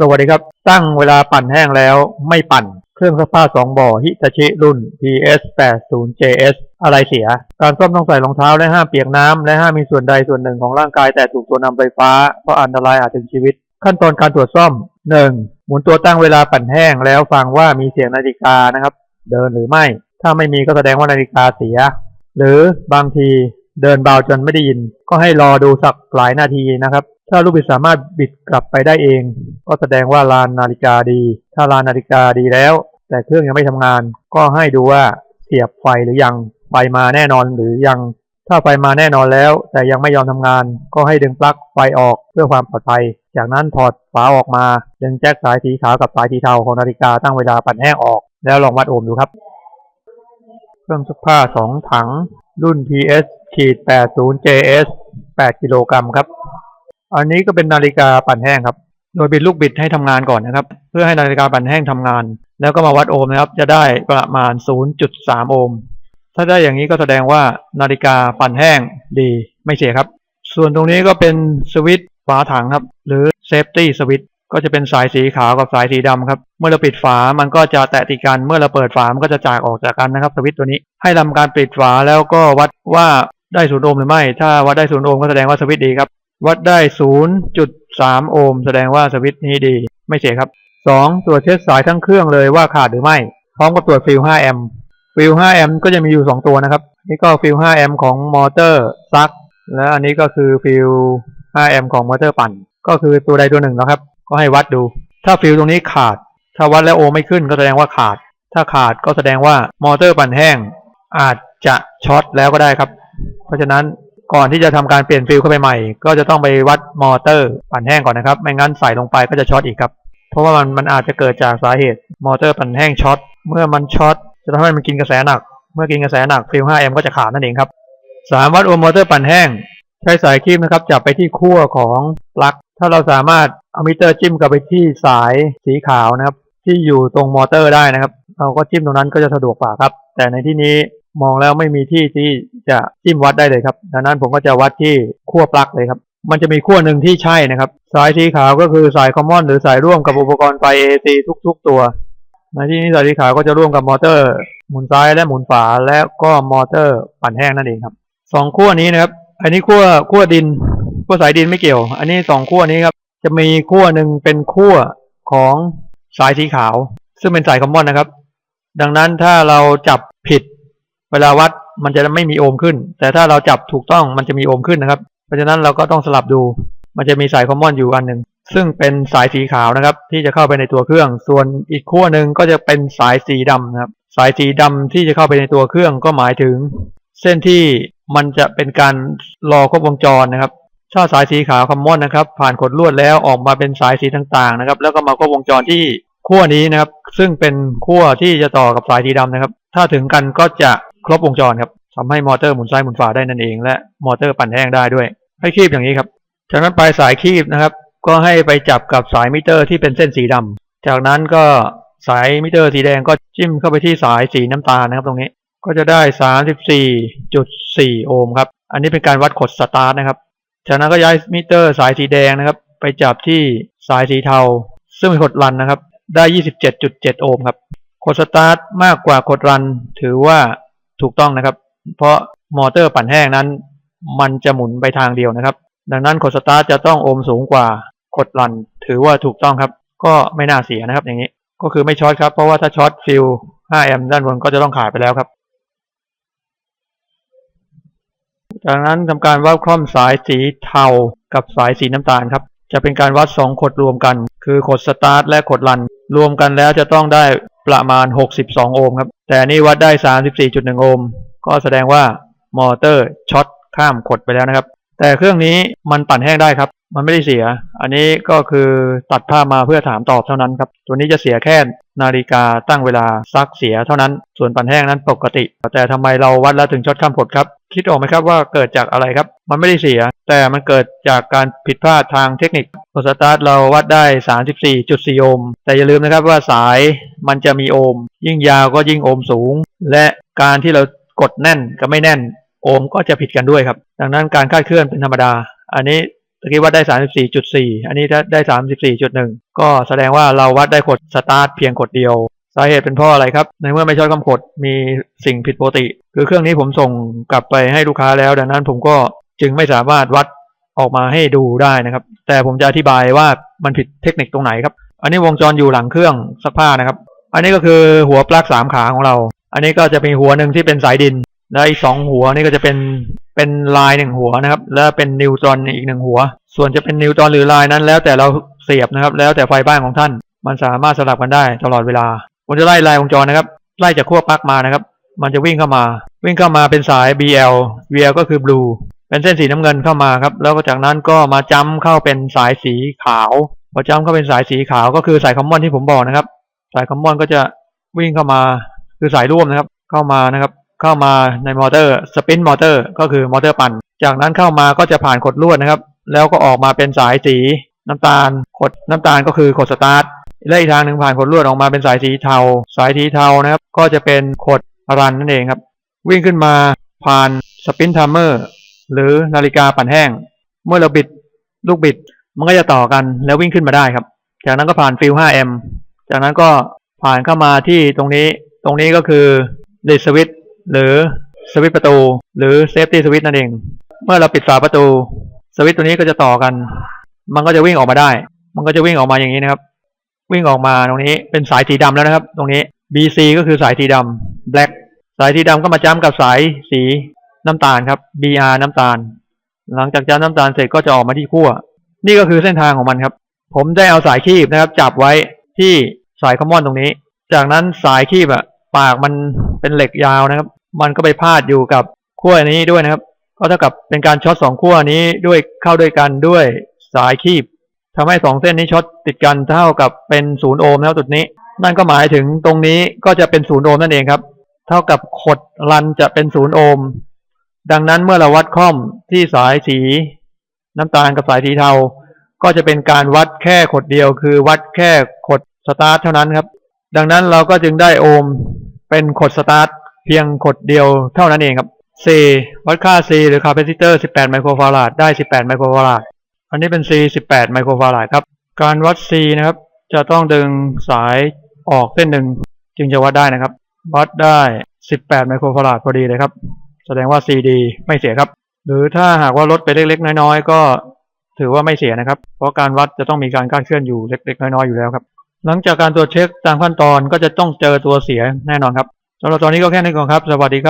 สวัสดีครับ ตั้งเวลาปั่นแห้งแล้วไม่ปั่น เครื่องซักผ้าสองบ่อฮิตาชิรุ่น PS 8 0 JS อะไรเสีย การซ่อมต้องใส่รองเท้าและห้ามเปียกน้ำและห้ามมีส่วนใดส่วนหนึ่งของร่างกายแต่ถูกตัวนำไฟฟ้า เพราะอันตรายอาจถึงชีวิต ขั้นตอนการตรวจซ่อม 1. หมุนตัวตั้งเวลาปั่นแห้งแล้วฟังว่ามีเสียงนาฬิกานะครับ เดินหรือไม่ ถ้าไม่มีก็แสดงว่านาฬิกาเสีย หรือบางทีเดินเบาจนไม่ได้ยิน ก็ให้รอดูสักหลายนาทีนะครับ ถ้าลูกบิดสามารถบิดกลับไปได้เอง ก็แสดงว่าลานนาฬิกาดี ถ้าลานนาฬิกาดีแล้ว แต่เครื่องยังไม่ทำงาน ก็ให้ดูว่าเสียบไฟหรือยังไฟมาแน่นอนหรือยัง ถ้าไฟมาแน่นอนแล้ว แต่ยังไม่ยอมทำงาน ก็ให้ดึงปลั๊กไฟออกเพื่อความปลอดภัย จากนั้นถอดฝาออกมาดึงแจ็คสายสีขาวกับสายสีเทาของนาฬิกาตั้งเวลาปั่นแห้งออก แล้วลองวัดโอห์มดูครับเครื่องซักผ้าสองถัง รุ่น PS ขีด 80 JS 8 กิโลกรัมครับ อันนี้ก็เป็นนาฬิกาปั่นแห้งครับ โดยบิดลูกบิดให้ทำงานก่อนนะครับ เพื่อให้นาฬิกาปั่นแห้งทำงาน แล้วก็มาวัดโอห์มนะครับ จะได้ประมาณ 0.3 โอห์มถ้าได้อย่างนี้ก็แสดงว่านาฬิกาปั่นแห้งดีไม่เสียครับ ส่วนตรงนี้ก็เป็นสวิตช์ฝาถังครับ หรือเซฟตี้สวิตช์ก็จะเป็นสายสีขาวกับสายสีดำครับ เมื่อเราปิดฝา มันก็จะแตะติดกัน เมื่อเราเปิดฝา มันก็จะจากออกจากกันนะครับ สวิตช์ตัวนี้ ให้ทำการปิดฝาแล้วก็วัดว่าได้ศูนย์โอห์มหรือไม่ ถ้าวัดได้ศูนย์โอห์มก็แสดงว่าสวิตช์ดีครับ วัดได้ 3 โอห์มแสดงว่าสวิตช์นี้ดีไม่เสียครับ 2. ตรวจเช็คสายทั้งเครื่องเลยว่าขาดหรือไม่ พร้อมกับตรวจฟิล5แอมป์ฟิล5แอมป์ก็จะมีอยู่ 2 ตัวนะครับ นี่ก็ฟิล5แอมป์ของมอเตอร์ซัก และอันนี้ก็คือฟิล5แอมป์ของมอเตอร์ปั่น ก็คือตัวใดตัวหนึ่งนะครับ ก็ให้วัดดู ถ้าฟิลตรงนี้ขาด ถ้าวัดแล้วโอไม่ขึ้นก็แสดงว่าขาด ถ้าขาดก็แสดงว่ามอเตอร์ปั่นแห้ง อาจจะช็อตแล้วก็ได้ครับ เพราะฉะนั้น ก่อนที่จะทำการเปลี่ยนฟิลเข้าไปใหม่ ก็จะต้องไปวัดมอเตอร์ปั่นแห้งก่อนนะครับ ไม่งั้นใส่ลงไปก็จะช็อตอีกครับ เพราะว่ามันมันอาจจะเกิดจากสาเหตุมอเตอร์ปั่นแห้งช็อต เมื่อมันช็อตจะทำให้มันกินกระแสหนัก เมื่อกินกระแสหนักฟิล5แอมก็จะขาดนั่นเองครับสามวัดโอห์มมอเตอร์ปั่นแห้ง ใช้สายคีบนะครับจับไปที่ขั้วของปลั๊ก ถ้าเราสามารถเอามิเตอร์จิ้มกลับไปที่สายสีขาวนะครับที่อยู่ตรงมอเตอร์ได้นะครับ เราก็จิ้มตรงนั้นก็จะสะดวกกว่าครับ แต่ในที่นี้ มองแล้วไม่มีที่ที่จะจิ้มวัดได้เลยครับดังนั้นผมก็จะวัดที่ขั้วปลั๊กเลยครับ มันจะมีขั้วหนึ่งที่ใช่นะครับ สายสีขาวก็คือสายคอมมอนหรือสายร่วมกับอุปกรณ์ไฟ AC ทุก ๆ ตัวในที่นี้สายสีขาวก็จะร่วมกับมอเตอร์ หมุนซ้ายและหมุนขวาและก็มอเตอร์ปั่นแห้งนั่นเองครับสองขั้วนี้นะครับ อันนี้ขั้วขั้วดินขั้วสายดินไม่เกี่ยว อันนี้สองขั้วนี้ครับจะมีขั้วหนึ่งเป็นขั้วของสายสีขาว ซึ่งเป็นสายคอมมอนนะครับ ดังนั้นถ้าเราจับผิด เวลาวัดมันจะไม่มีโอห์มขึ้น แต่ถ้าเราจับถูกต้องมันจะมีโอห์มขึ้นนะครับ เพราะฉะนั้นเราก็ต้องสลับดู มันจะมีสายคอมมอนอยู่อันหนึ่ง ซึ่งเป็นสายสีขาวนะครับ ที่จะเข้าไปในตัวเครื่อง ส่วนอีกขั้วหนึ่งก็จะเป็นสายสีดำนะครับ สายสีดำที่จะเข้าไปในตัวเครื่องก็หมายถึง เส้นที่มันจะเป็นการรอครบวงจรนะครับ ถ้าสายสีขาวคอมมอนนะครับ ผ่านขดลวดแล้วออกมาเป็นสายสีต่างๆนะครับ แล้วก็มาครบวงจรที่ขั้วนี้นะครับ ซึ่งเป็นขั้วที่จะต่อกับสายสีดำนะครับ ถ้าถึงกันก็จะ ครบวงจรครับทำให้มอเตอร์หมุนซ้ายหมุนขวาได้นั่นเอง และมอเตอร์ปั่นแห้งได้ด้วย ให้คีบอย่างนี้ครับ จากนั้นปลายสายคีบนะครับ ก็ให้ไปจับกับสายมิเตอร์ที่เป็นเส้นสีดำจากนั้นก็สายมิเตอร์สีแดงก็จิ้มเข้าไปที่สายสีน้ำตาลนะครับตรงนี้ก็จะได้ 34.4 โอห์มครับ อันนี้เป็นการวัดขดสตาร์ทนะครับ จากนั้นก็ย้ายมิเตอร์สายสีแดงนะครับ ไปจับที่สายสีเทา ซึ่งเป็นขดรันนะครับ ได้ 27.7 โอห์มครับขดสตาร์ทมากกว่าขดรัน ถือว่า ถูกต้องนะครับ เพราะมอเตอร์ปั่นแห้งนั้น มันจะหมุนไปทางเดียวนะครับ ดังนั้นขดสตาร์ทจะต้องโอห์มสูงกว่าขดรัน ถือว่าถูกต้องครับ ก็ไม่น่าเสียนะครับ อย่างนี้ก็คือไม่ช็อตครับ เพราะว่าถ้าช็อตฟิล5แอมป์ด้านบนก็จะต้องขายไปแล้วครับ จากนั้นทำการวัดคล่อมสายสีเทากับสายสีน้ำตาลครับ จะเป็นการวัด 2 ขดรวมกัน คือขดสตาร์ทและขดรัน รวมกันแล้วจะต้องได้ ประมาณ 62 โอห์มครับ แต่นี่วัดได้ 34.1 โอห์มก็แสดงว่ามอเตอร์ช็อตข้ามขดไปแล้วนะครับ แต่เครื่องนี้มันปั่นแห้งได้ครับ มันไม่ได้เสีย อันนี้ก็คือตัดภาพมาเพื่อถามตอบเท่านั้นครับ ตัวนี้จะเสียแค่นาฬิกาตั้งเวลาซักเสียเท่านั้น ส่วนปั่นแห้งนั้นปกติ แต่ทำไมเราวัดแล้วถึงช็อตข้ามขดครับ คิดออกไหมครับว่าเกิดจากอะไรครับ มันไม่ได้เสีย แต่มันเกิดจากการผิดพลาดทางเทคนิคกดสตาร์ทเราวัดได้ 34.4 โอห์ม แต่อย่าลืมนะครับว่าสายมันจะมีโอห์ม ยิ่งยาวก็ยิ่งโอห์มสูง และการที่เรากดแน่นกับไม่แน่น โอห์มก็จะผิดกันด้วยครับ ดังนั้นการคาดเคลื่อนเป็นธรรมดา อันนี้ตะกี้วัดได้ 34.4 อันนี้ได้ 34.1 ก็แสดงว่าเราวัดได้กดสตาร์ทเพียงกดเดียว สาเหตุเป็นเพราะอะไรครับ ในเมื่อไม่ใช่คำกดมีสิ่งผิดปกติ คือเครื่องนี้ผมส่งกลับไปให้ลูกค้าแล้ว ดังนั้นผมก็จึงไม่สามารถวัดออกมาให้ดูได้นะครับ แต่ผมจะอธิบายว่ามันผิดเทคนิคตรงไหนครับ อันนี้วงจรอยู่หลังเครื่องซักผ้านะครับ อันนี้ก็คือหัวปลั๊กสามขาของเรา อันนี้ก็จะมีหัวหนึ่งที่เป็นสายดิน และอีกสองหัวนี่ก็จะเป็นเป็นลายหนึ่งหัวนะครับ แล้วเป็นนิวตรอนอีกหนึ่งหัว ส่วนจะเป็นนิวตรอนหรือลายนั้น แล้วแต่เราเสียบนะครับ แล้วแต่ไฟบ้านของท่าน มันสามารถสลับกันได้ตลอดเวลา ผมจะไล่ลายวงจรนะครับ ไล่จากขั้วปลั๊กมานะครับ มันจะวิ่งเข้ามา วิ่งเข้ามาเป็นสาย BL BL ก็คือ blue เป็นเส้นสีน้ำเงินเข้ามาครับ แล้วก็จากนั้นก็มาจ้ำเข้าเป็นสายสีขาวพอจ้ำเข้าเป็นสายสีขาวก็คือสายคอมมอนที่ผมบอกนะครับ สายคอมมอนก็จะวิ่งเข้ามาคือสายร่วมนะครับ เข้ามานะครับ เข้ามาในมอเตอร์สปินมอเตอร์ก็คือมอเตอร์ปั่น จากนั้นเข้ามาก็จะผ่านขดลวดนะครับ แล้วก็ออกมาเป็นสายสีน้ำตาลขดน้ำตาลก็คือขดสตาร์ท และอีกทางหนึ่งผ่านขดลวดออกมาเป็นสายสีเทา สายสีเทานะครับ ก็จะเป็นขดรันนั่นเองครับ วิ่งขึ้นมาผ่านสปินทัมเมอร์หรือนาฬิกาปั่นแห้ง เมื่อเราบิดลูกบิดมันก็จะต่อกันแล้ววิ่งขึ้นมาได้ครับ จากนั้นก็ผ่านฟิล 5M จากนั้นก็ผ่านเข้ามาที่ตรงนี้ ตรงนี้ก็คือ lead switch หรือสวิตประตู หรือ safety switch นั่นเอง เมื่อเราปิดฝาประตู สวิตตัวนี้ก็จะต่อกัน มันก็จะวิ่งออกมาได้ มันก็จะวิ่งออกมาอย่างนี้นะครับ วิ่งออกมาตรงนี้เป็นสายสีดำแล้วนะครับ ตรงนี้ BC ก็คือสายสีดำ black สายสีดำก็มาจ้ำกับสายสีน้ำตาลครับ BR น้ำตาล หลังจากจ้ำน้ำตาลเสร็จก็จะออกมาที่ขั้ว นี่ก็คือเส้นทางของมันครับ ผมได้เอาสายคีบนะครับ จับไว้ที่สายคอมมอนตรงนี้ จากนั้นสายคีบอะปากมันเป็นเหล็กยาวนะครับ มันก็ไปพาดอยู่กับขั้วนี้ด้วยนะครับ ก็เท่ากับเป็นการช็อตสองขั้วนี้ด้วยเข้าด้วยกันด้วยสายคีบ ทำให้สองเส้นนี้ช็อตติดกันเท่ากับเป็นศูนย์โอห์มแล้วจุดนี้ นั่นก็หมายถึงตรงนี้ก็จะเป็นศูนย์โอห์มนั่นเองครับ เท่ากับขดรันจะเป็นศูนย์โอห์มดังนั้นเมื่อเราวัดค่อมที่สายสีน้ำตาลกับสายสีเทา ก็จะเป็นการวัดแค่ขดเดียว คือวัดแค่ขดสตาร์ทเท่านั้นครับ ดังนั้นเราก็จึงได้โอห์มเป็นขดสตาร์ทเพียงขดเดียวเท่านั้นเองครับ C วัดค่า C หรือคาปาซิเตอร์ 18 ไมโครฟาราด ได้ 18 ไมโครฟาราด อันนี้เป็น C 18 ไมโครฟาราดครับ การวัด C นะครับ จะต้องดึงสายออกเส้นหนึ่งจึงจะวัดได้นะครับ วัดได้ 18 ไมโครฟาราดพอดีเลยครับ แสดงว่า CD ไม่เสียครับ หรือถ้าหากว่าลดไปเล็ก ๆ น้อยๆ ก็ถือว่าไม่เสียนะครับ เพราะการวัดจะต้องมีการคลาดเคลื่อนอยู่เล็ก ๆ น้อยๆ อยู่แล้วครับ หลังจากการตรวจเช็คตามขั้นตอนก็จะต้องเจอตัวเสียแน่นอนครับสำหรับตอนนี้ก็แค่นี้ก่อนครับ สวัสดีครับ